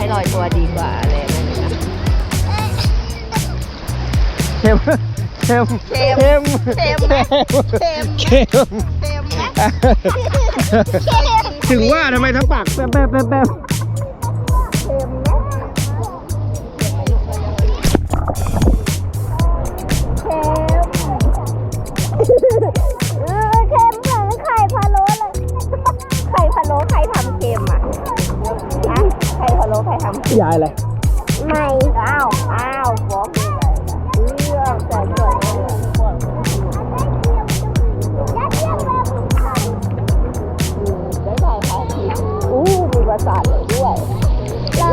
ให้ลอยตัวดีกว่าอะไรนั่นนะเข้มเข้มเข้มเข้มเข้มไหมเข้มเข้มเต็มไหม ถึงว่าทำไมทั้งปากแป๊บแป๊บแป๊บแป๊บ ครทำยายอะไรไม่อ้าวอ้าวบอกเลยเรื่องแต่เกิดเรื่องยัดเยียดแบบได้ถ่ายภาพอู้มีประสาทเลยด้วยเรา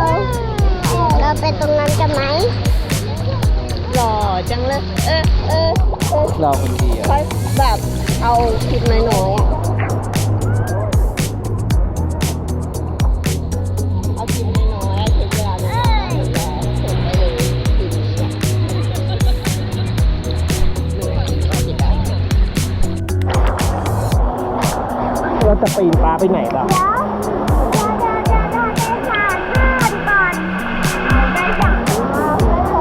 เราไปตรงนั้นกันไหมหล่อจังเลยเออเออเออเราคนเดียวค่อยแบบเอาคลิปน้อย จะปีนปลาไปไหนล่ะเดี๋ยวเดี๋ยวเดี๋ยวเดี๋ยวเดี๋ยวไปหาข้าวก่อนไปสั่งข้าวไปโทร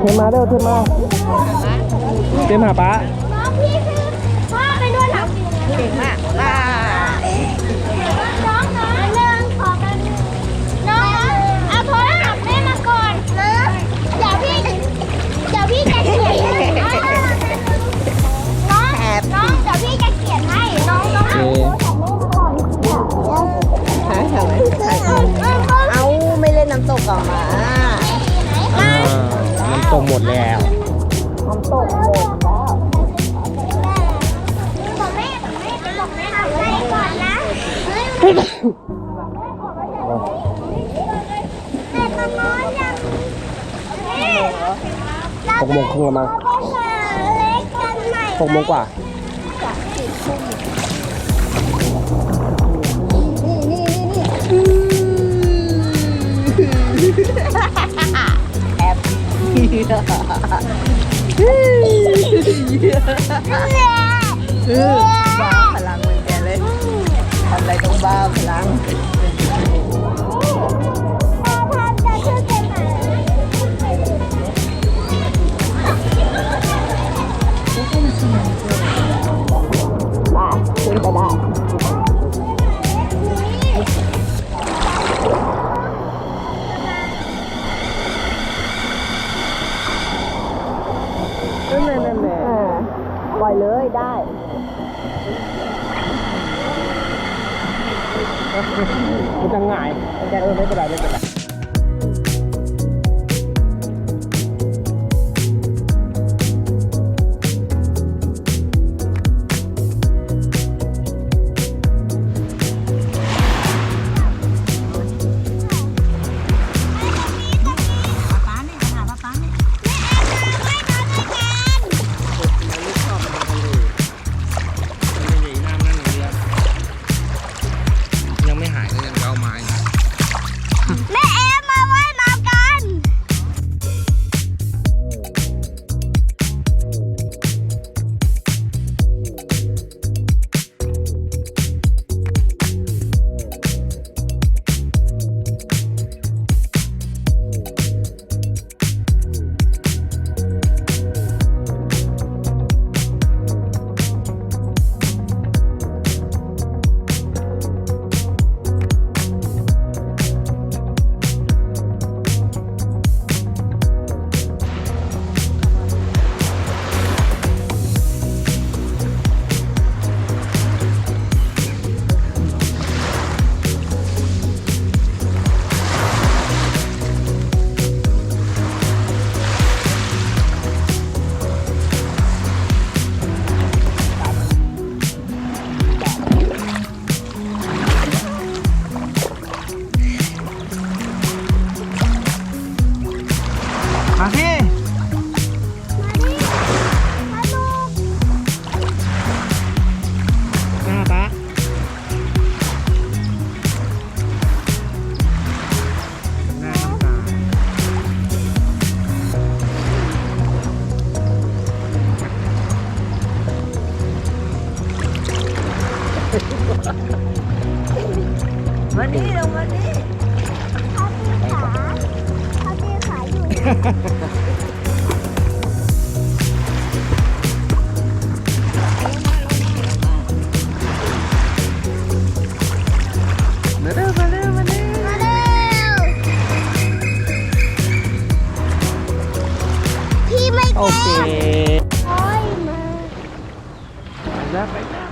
เทมาเร็วเทมาเทมาป้า ตกก่อนมาอ่ามันตรงหมดแล้วน้ำตกหมดแล้วบอกแม่บอกแม่บอกแม่ทำอะไรก่อนนะแม่มานอนยังแม่หกโมงครึ่งแล้วมั้งไปหาเล็กกันใหม่หกโมงกว่า เออบ้าพลังเหมือนแกเลยทำอะไรต้องบ้าพลัง มันจะง่ายมันจะเออไม่เป็นไรไม่เป็นไร Hoy, ma. Dapat na.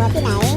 ตัวที่ไหน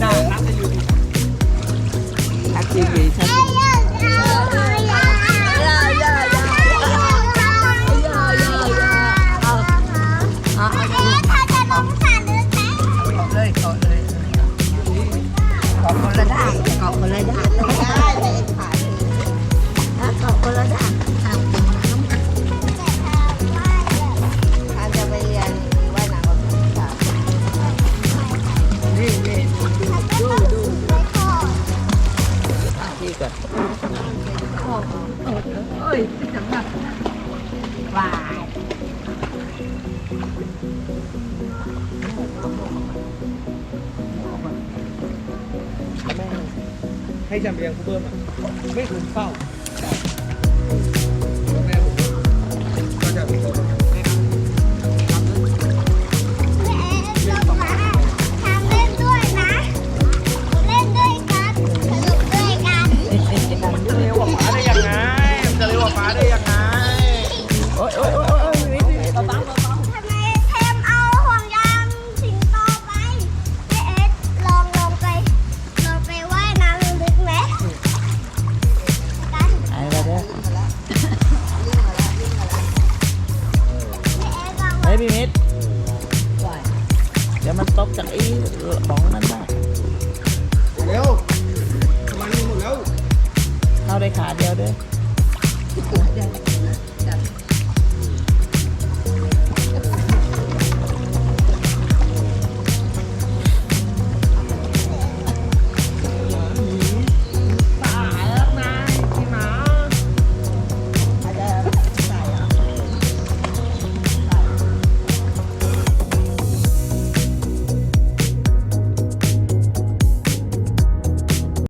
ได้น้ำจะอยู่ดีชัดจริงดีชัดจริงเกาะเลยเกาะเลยเกาะคนละด้านเกาะคนละด้าน เอ้ให้จำเรียงคูเบอร์มไม่ถึงเศร้า